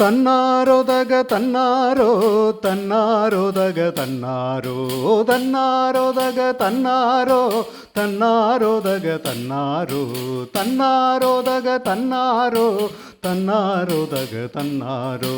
തന്നാരോദക തന്നാരോ തന്നാരോദക തന്നാരോ തന്നാരോദക തന്നാരോ തന്നാരോദക തന്നാരോ തന്നാരോദക തന്നാരോ തന്നാരോദക തന്നാരോ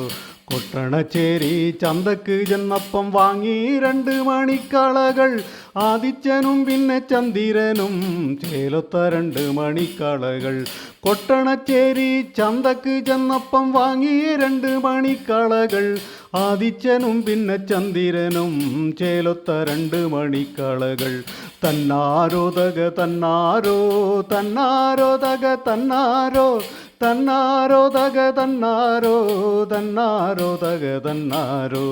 കൊട്ടണച്ചേരി ചന്തക്ക് ചെന്നപ്പം വാങ്ങി രണ്ട് മണിക്കളകൾ. ആദിത്യനും പിന്നെ ചന്ദിരനും ചേലൊത്ത രണ്ട് മണിക്കളകൾ. കൊട്ടണച്ചേരി ചന്തക്ക് ചെന്നപ്പം വാങ്ങി രണ്ട് മണിക്കളകൾ. ആദിത്യനും പിന്നെ ചന്ദിരനും ചേലൊത്ത രണ്ട് മണിക്കളകൾ. തന്നാരോതക തന്നാരോ തന്നാരോതക തന്നാരോ തന്നാരോ തക തന്നാരോ തന്നാരോ തക തന്നാരോ.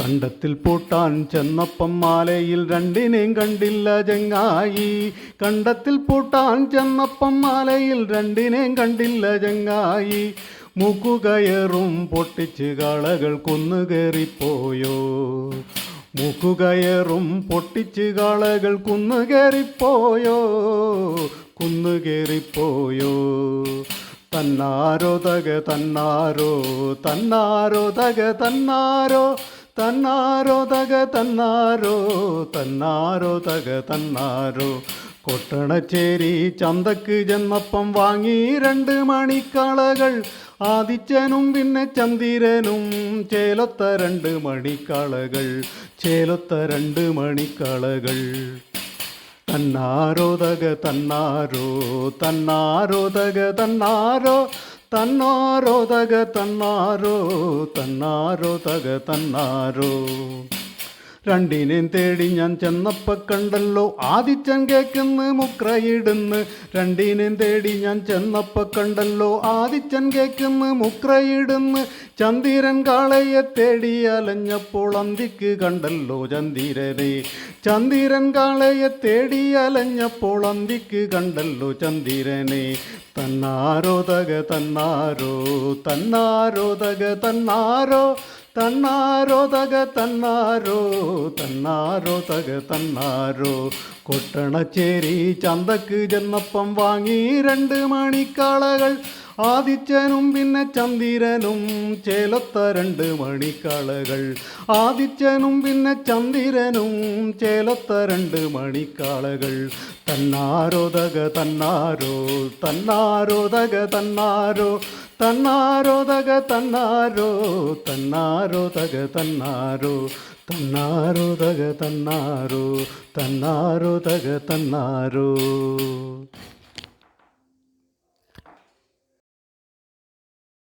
കണ്ടത്തിൽ പൂട്ടാൻ ചെന്നപ്പം മാലയിൽ രണ്ടിനെയും കണ്ടില്ല ചങ്ങായി. കണ്ടത്തിൽ പൂട്ടാൻ ചെന്നപ്പം മാലയിൽ രണ്ടിനെയും കണ്ടില്ല ചങ്ങായി. മുക്കുകയറും പൊട്ടിച്ച് കാളകൾ കുന്നുകേറിപ്പോയോ മുക്കുകയറും പൊട്ടിച്ച് കാളകൾ കുന്നുകേറിപ്പോയോ? കുന്നുകേറിപ്പോയോ? തന്നാരോ തക തന്നാരോ? തന്നാരോ തക തന്നാരോ? തന്നാരോ തക തന്നാരോ? തന്നാരോ തക തന്നാരോ? കൊട്ടണച്ചേരി ചന്തക്ക് ജന്മപ്പം വാങ്ങി രണ്ട് മണിക്കാളകൾ. ആദിത്യനും പിന്നെ ചന്ദിരനും ചേലൊത്ത രണ്ട് മണിക്കാളകൾ. ചേലൊത്ത രണ്ട് മണിക്കാളകൾ. തന്നാരോതക തന്നാരോ തന്നാരോതക തന്നാരോ തന്നാരോതക തന്നാരോ തന്നാരോദക തന്നാരോ. രണ്ടിനെയും തേടി ഞാൻ ചെന്നപ്പ കണ്ടല്ലോ. ആദിത്യൻ കേക്കുന്ന് മുക്രയിടുന്ന്. രണ്ടിനെയും തേടി ഞാൻ ചെന്നപ്പ കണ്ടല്ലോ. ആദിത്യൻ കേക്കുന്ന് മുക്രയിടുന്ന്. ചന്ദിരൻ കാളയെ തേടി അലഞ്ഞപ്പോൾ അന്തിക്ക് കണ്ടല്ലോ ചന്ദിരനെ. ചന്ദിരൻ കാളയെ തേടി അലഞ്ഞപ്പോൾ അന്തിക്ക് കണ്ടല്ലോ ചന്ദിരനെ. തന്നാരോ തക തന്നാരോ തന്നാരോ തക തന്നാരോ തന്നാരോ തന്നാരോ തക തന്നാരോ. കൊട്ടണച്ചേരി ചന്തക്ക് ജന്മപ്പം വാങ്ങി രണ്ട് മണിക്കാളകൾ. ആദിത്യനും പിന്നെ ചന്ദിരനും ചേലത്ത രണ്ട് മണിക്കാളകൾ. ആദിത്യനും പിന്നെ ചന്ദിരനും ചേലത്ത രണ്ട് മണിക്കാളകൾ. തന്നാരോതക തന്നാരോ തന്നാരോതക തന്നാരോ. തന്നാരോദക തന്നാരോ തന്നാരോദക തന്നാരോ തന്നാരോദക തന്നാരോ തന്നാരോദക തന്നാരോ